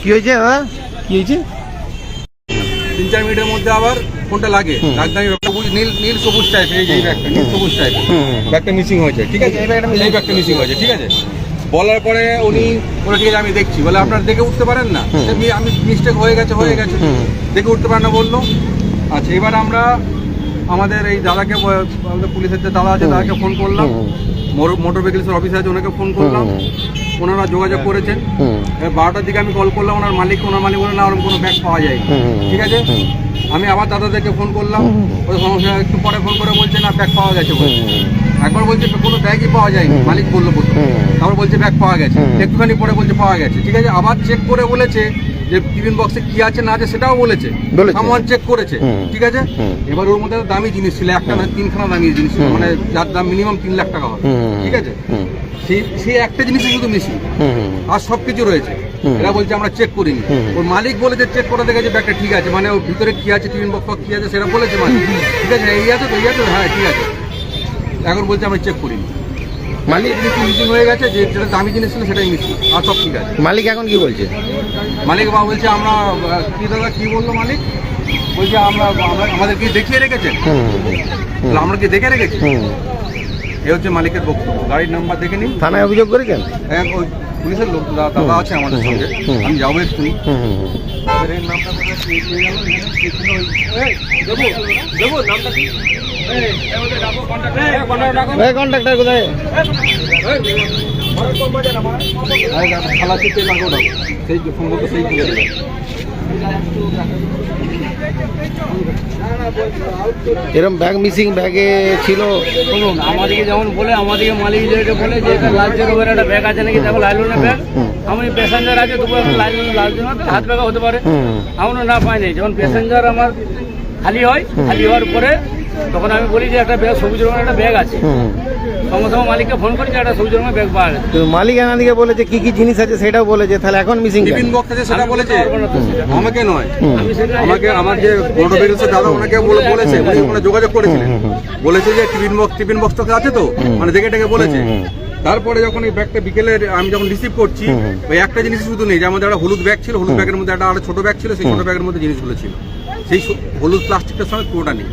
কি হয়েছে দাদা কি হয়েছে? তিন চার মিনিটের মধ্যে আবার ফোনটা লাগে। সবুজ নীল নীল সবুজ টাইপের এই যে ব্যাগটা নীল সবুজ টাইপের হুম। ব্যাগটা মিসিং হয়েছে ঠিক আছে? এই ব্যাগটা এই ব্যাগটা মিসিং হয়েছে ঠিক আছে? বলার পরে উনি বলে ঠিক আছে আমি দেখছি। বলে আপনার দেখে উঠতে পারেন না? আমি মিস্টেক হয়ে গেছে হয়ে গেছে। দেখে উঠতে পারেন না বলল। আচ্ছা এবার আমরা আমাদের এই দাদাকে আমাদের পুলিশের যে দাদা আছে। দাদাকে ফোন করলাম। মোটর ভেহিকলসের অফিসার আছে ওনাকে ফোন করলাম। ওনারা যোগাযোগ করেছেন। বারোটার দিকে আমি কল করলাম ওনার মালিক ওনার মালিক বলে না ওরকম কোনো ব্যাগ পাওয়া যায় ঠিক আছে? আমি আবার দাদাদেরকে ফোন করলাম। ওই সমস্যা একটু পরে ফোন করে বলছে না ব্যাগ পাওয়া গেছে। একবার বলছে কোনো ব্যাগই পাওয়া যায়নি। মালিক বলল প্রথম তারপর বলছে ব্যাগ পাওয়া গেছে। একটুখানি পরে বলছে পাওয়া গেছে। ঠিক আছে? আবার চেক করে বলেছে যে টিফিন বক্সে কি আছে না আছে সেটাও বলেছে। সামান চেক করেছে ঠিক আছে? এবার ওর মধ্যে দামি জিনিস ছিল একটা না তিনখানা দামি জিনিস ছিল মানে যার দাম মিনিমাম তিন লাখ টাকা হবে ঠিক আছে? সেই সেই একটা জিনিসই শুধু মিসিং আর সব কিছু রয়েছে। এরা বলছে আমরা চেক করিনি। ওর মালিক বলেছে চেক করে দেখেছে ব্যাগটা ঠিক আছে মানে ওর ভিতরে কি আছে টিফিন বক্স কি আছে সেটা বলেছে মালিক। ঠিক আছে? এই আছে তো এই আছে হ্যাঁ ঠিক আছে। এখন বলছে আমরা চেক করিনি। মালিক মিসিং হয়ে গেছে যে যেটা দামি জিনিস ছিল সেটাই মিসিং আর সব ঠিক আছে। মালিক এখন কি বলছে? মালিক বাবা বলছে আমরা কি দাদা কি বলল মালিক? বলছে আমরা আমরা- আমাদের কি দেখিয়ে রেখেছে আমরা কি দেখে রেখেছি? এ হচ্ছে মালিকের বক্তব্য। গাড়ির নাম্বার দেখে নিন। থানায় অভিযোগ করেছেন? হ্যাঁ, পুলিশের লোক দা- দাদা আছে আমাদের সঙ্গে হুম। আমি যাবো এক্ষুনি হুম হুম হুম। এবার এর নামটা কোথায় পেয়ে পেয়ে গেল? এখানে কি ছিল ওই- এই, দেবো, দেবো, নামটা কি? এই, এই ওদের ডাকো, contact, এই, contact ডাকো। এই কন্ট্রাক্টর কোথায় সেই সম্ভবত সেই দেবে। এরকম ব্যাগ মিসিং ব্যাগে ছিল? শুনুন আমাদেরকে যেমন বলে আমাদেরকে মালিক যেটা বলে যে এটা লাল জেরোবের একটা ব্যাগ আছে নাকি দেখো লাইলনের ব্যাগ আমি প্যাসেঞ্জার আছে তবু লাইলন লাল জেরো হাত ব্যাগও হতে পারে। আমরা না পাই নাই। যখন প্যাসেঞ্জার আমার খালি হয় খালি হওয়ার পরে তখন আমি বলি যে একটা ব্যাগ সবুজ রঙের একটা ব্যাগ আছে। সঙ্গে সঙ্গে মালিককে ফোন করি যে একটা সবুজ রঙের ব্যাগ পাওয়া গেছে। মালিক এনাদিকে বলেছে কি কি জিনিস আছে সেটাও বলেছে তাহলে এখন মিসিং টিফিন বক্স আছে সেটা বলেছে। আমাকে নয়। আমি সেটা আমাকে আমার যে দাদা ওনাকে বলে- বলেছে উনি ওখানে যোগাযোগ করেছিলেন। বলেছে যে টিফিন বক্স টিফিন বক্স তো আছে তো? মানে দেখে বলেছে। তারপরে যখন এই ব্যাগটা বিকেলে আমি যখন রিসিভ করছি। ওই একটা জিনিস শুধু নেই যে আমাদের একটা হলুদ ব্যাগ ছিল হলুদ ব্যাগের মধ্যে একটা আরও ছোট ব্যাগ ছিল সেই ছোট ব্যাগের মধ্যে জিনিসগুলো ছিল। সেই হলুদ প্লাস্টিকটার সঙ্গে পুরোটা নেই।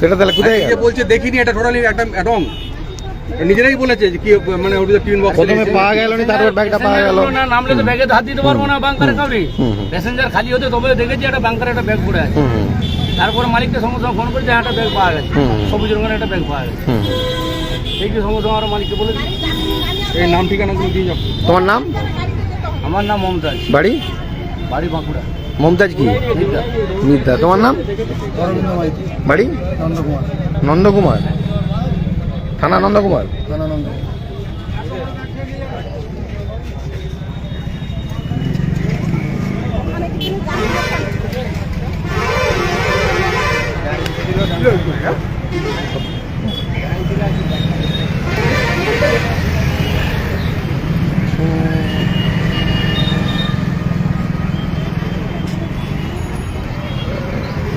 সেটা তাহলে কোথায় যে গেল? বলছে দেখিনি এটা টোটালি একটা রং। নিজেরাই বলেছে যে কি মানে ওর ভিতরে টিফিন বক্স প্রথমে পাওয়া গেল নি তারপর ব্যাগটা পাওয়া গেল। না নামলে তো ব্যাগে হাত দিতে পারব না বাংকারে কাউরি হুম, হুম। প্যাসেঞ্জার খালি হতে তবে দেখেছি একটা বাংকারে একটা ব্যাগ পড়ে আছে। হুম। হুম তারপরে মালিককে সঙ্গে সঙ্গে ফোন করে যে হ্যাঁ, একটা ব্যাগ পাওয়া গেছে। সবুজ রঙের একটা ব্যাগ পাওয়া গেছে। হুম। এই যে সঙ্গে সঙ্গে আরও মালিককে বলেছি। এই নাম ঠিকানাগুলো দিয়ে যাও। তোমার নাম? আমার নাম মমতাজ। বাড়ি? বাড়ি বাঁকুড়া। মমতাজ কি? মিদ্যা তোমার নাম? বাড়ি? নন্দকুমার? থানা নন্দকুমার।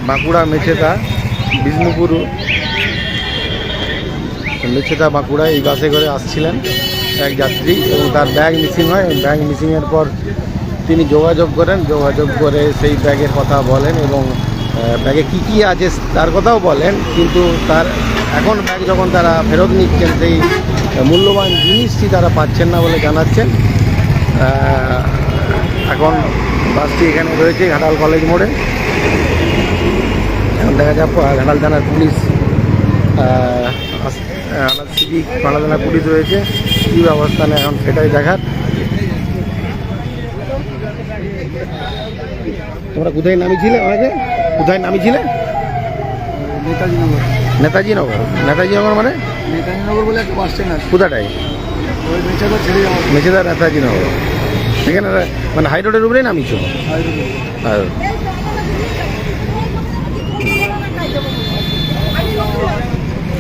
বাঁকুড়া মেছেদা, বিষ্ণুপুর। মেছেদা বাঁকুড়া, এই বাসে করে আসছিলেন এক যাত্রী এবং তার ব্যাগ মিসিং হয়। ব্যাগ মিসিংয়ের পর তিনি যোগাযোগ করেন। যোগাযোগ করে সেই ব্যাগের কথা বলেন এবং ব্যাগে কী কী আছে তার কথাও বলেন। কিন্তু তার এখন ব্যাগ যখন তারা ফেরত নিচ্ছেন, সেই মূল্যবান জিনিসটি তারা পাচ্ছেন না বলে জানাচ্ছেন। এখন বাসটি এখানে রয়েছে ঘাটাল কলেজ মোড়ে। দেখা যাক আহ, ঘাটাল থানার পুলিশ সিভিক ঘাটাল থানার পুলিশ রয়েছে। কী ব্যবস্থা নেয় এখন সেটাই দেখার। তোমরা কোথায় নামিয়েছিলে আমাকে কোথায় নামিয়েছিলে নেতাজি নগর। নেতাজি নগর। নেতাজি নগর মানে? নেতাজি নগর বলে একটা বাস স্ট্যান্ড আছে। কোথাটাই? ওই বেচাটা ছেড়ে যাওয়া। মেছেদা নেতাজি নগর। সেখানে মানে হাই রোডের উপরেই নামিয়েছো আর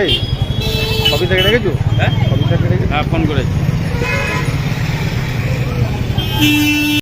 এই অফিসারকে রেখেছো হ্যাঁ। অফিসারকে রেখেছো হ্যাঁ ফোন করেছি।